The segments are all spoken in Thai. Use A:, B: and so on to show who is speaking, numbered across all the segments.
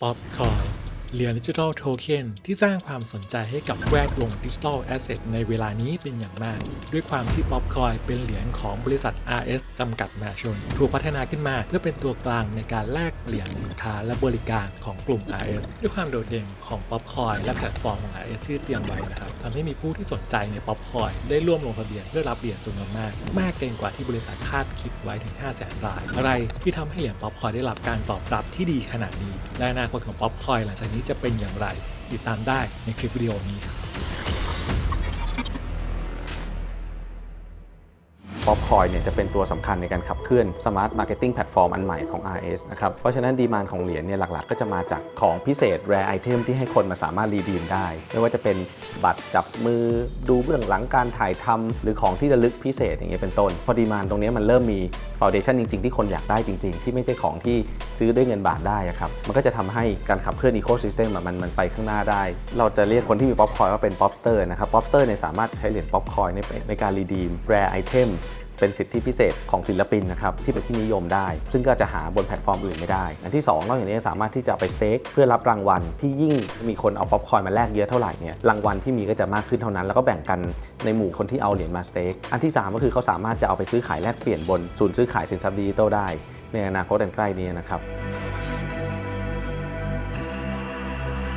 A: ป๊อปคอย เหรียญดิจิทัลโทเค็นที่สร้างความสนใจให้กับแวดวงดิจิทัลแอสเซทในเวลานี้เป็นอย่างมาก ด้วยความที่ป๊อปคอยเป็นเหรียญของบริษัท RS จำกัดมหาชน ถูกพัฒนาขึ้นมาเพื่อเป็นตัวกลางในการแลกเหรียญสินค้าและบริการของกลุ่ม RS ด้วยความโดดเด่นของป๊อปคอยและแพลตฟอร์มของ RS ที่เตรียมไว้นะครับทำให้มีผู้ที่สนใจในป๊อปคอยได้ร่วมลงทะเบียนเพื่อรับเหรียญจำนวนมาก มากเกินกว่าที่บริษัทคาดคิดไว้ถึง 5 0 0แสนรายอะไรที่ทำให้เหรียญป๊อปคอยได้รับการตอบรับที่ดีขนาดนี้และอนาคตของป๊อปคอยหลังจากนี้จะเป็นอย่างไร ติดตามได้ในคลิปวิดีโอนี้ครับ
B: ป๊อปคอยเนี่ยจะเป็นตัวสำคัญในการขับเคลื่อน Smart Marketing Platform อันใหม่ของ RS นะครับ เพราะฉะนั้นดีมานของเหรียญเนี่ยหลักๆ ก็จะมาจากของพิเศษ Rare Item ที่ให้คนมาสามารถรีดีมได้ ไม่ว่าจะเป็นบัตรจับมือดูเบื้องหลังการถ่ายทำหรือของที่ระลึกพิเศษอย่างเงี้ยเป็นต้น พอดีมานตรงเนี้ยมันเริ่มมี Foundation จริง ๆ ที่คนอยากได้จริง ๆ ที่ไม่ใช่ของที่ ซื้อด้วยเงินบาทได้ครับมันก็จะทำให้การขับเคลื่อน Ecosystem อะมันมันไปข้างหน้าได้ เราจะเรียกคนที่มีป๊อปคอยว่าเป็นป๊อปสเตอร์นะครับป๊อปสเตอร์เนี่ยสามารถใช้เหรียญป๊อปคอยในในการรีดีม Rare Item เป็นสิทธิพิเศษของศิลปินนะครับที่เป็นที่นิยมได้ ซึ่งก็จะหาบนแพลตฟอร์มอื่นไม่ได้ อันที่ 2 นอกจากนี้สามารถที่จะไปสเต็กเพื่อรับรางวัล ที่ยิ่งมีคนเอาป๊อปคอร์นมาแลกเยอะเท่าไหร่เนี่ยรางวัลที่มีก็จะมากขึ้นเท่านั้น แล้วก็แบ่งกันในหมู่คนที่เอาเหรียญมาเต็กอันที่ 3 ก็คือเขาสามารถจะเอาไปซื้อขายแลกเปลี่ยนบนศูนย์ซื้อขายสินทรัพย์ดิจิทัลได้ ในอนาคตอันใกล้นี้นะครับ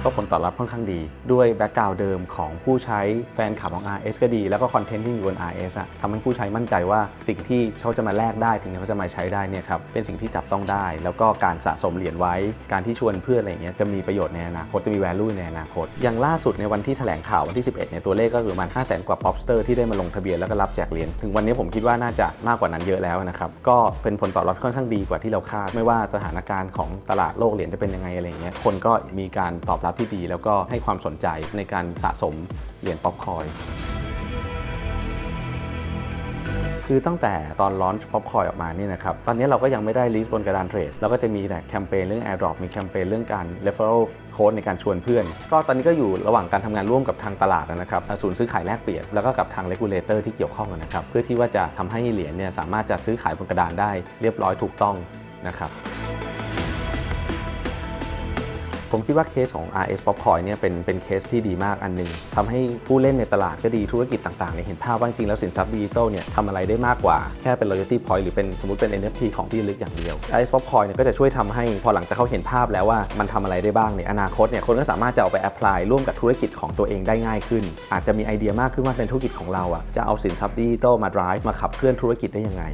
B: ก็ผลตอบรับค่อนข้างดี ด้วยแบ็กกราวด์เดิมของผู้ใช้แฟนคลับของ RS ก็ดี แล้วก็คอนเทนต์ที่อยู่บน RS อะทำให้ผู้ใช้มั่นใจว่าสิ่งที่เขาจะมาแลกได้ถึงเขาจะมาใช้ได้เนี่ยครับเป็นสิ่งที่จับต้องได้ แล้วก็การสะสมเหรียญไว้ การที่ชวนเพื่อนอะไรเงี้ยจะมีประโยชน์ในอนาคตจะมี value ในอนาคต อย่างล่าสุดในวันที่แถลงข่าววันที่ 11เนี่ยตัวเลขก็คือประมาณ5 0 0 0 0 0 กว่า popster ที่ได้มาลงทะเบียนแล้วก็รับแจกเหรียญถึงวันนี้ผมคิดว่าน่าจะมากกว่านั้นเยอะแล้วนะครับก็เป็นผลตอบรับค่อนข้างดีกว่าที่เราคาด ไม่ว่าสถานการณ์ของตลาดโลกเหรียญจะเป็นยังไงอะไรเงี้ยคนก็มีการตอบรับที่ดี แล้วก็ให้ความสนใจในการสะสมเหรียญป๊อปคอยคือตั้งแต่ตอนลอนป๊อปคอยออกมานี่นะครับ ตอนนี้เราก็ยังไม่ได้ลิสต์บนกระดานเทรดแล้วก็จะมีแต่แคมเปญเรื่อง AirDrop มีแคมเปญเรื่องการ Referral Code ในการชวนเพื่อน ก็ตอนนี้ก็อยู่ระหว่างการทำงานร่วมกับทางตลาดนะครับศูนย์ซื้อขายแลกเปลี่ยนแล้วก็กับทาง Regulator ที่เกี่ยวข้องนะครับ เพื่อที่ว่าจะทำให้เหรียญเนี่ยสามารถจะซื้อขายบนกระดานได้เรียบร้อยถูกต้องนะครับ ผมคิดว่าเคสของ RS Popcoin เนี่ยเป็นเป็นเคสที่ดีมากอันหนึ่งทำให้ผู้เล่นในตลาดก็ดีธุรกิจต่างๆเนี่ยเห็นภาพว่าจริงแล้วสินทรัพย์ดิจิทัลเนี่ยทำอะไรได้มากกว่า แค่เป็น loyalty point หรือเป็นสมมติเป็น NFT ของที่ลึกอย่างเดียว RS Popcoin เนี่ยก็จะช่วยทำให้พอหลังจากเขาเห็นภาพแล้วว่ามันทำอะไรได้บ้างในอนาคตเนี่ยคนก็สามารถจะเอาไป apply ร่วมกับธุรกิจของตัวเองได้ง่ายขึ้น อาจจะมีไอเดียมากขึ้นว่าในธุรกิจของเราอะจะเอาสินทรัพย์ดิจิทัลมา drive มาขับเคลื่อนธุรกิจได้ยังไง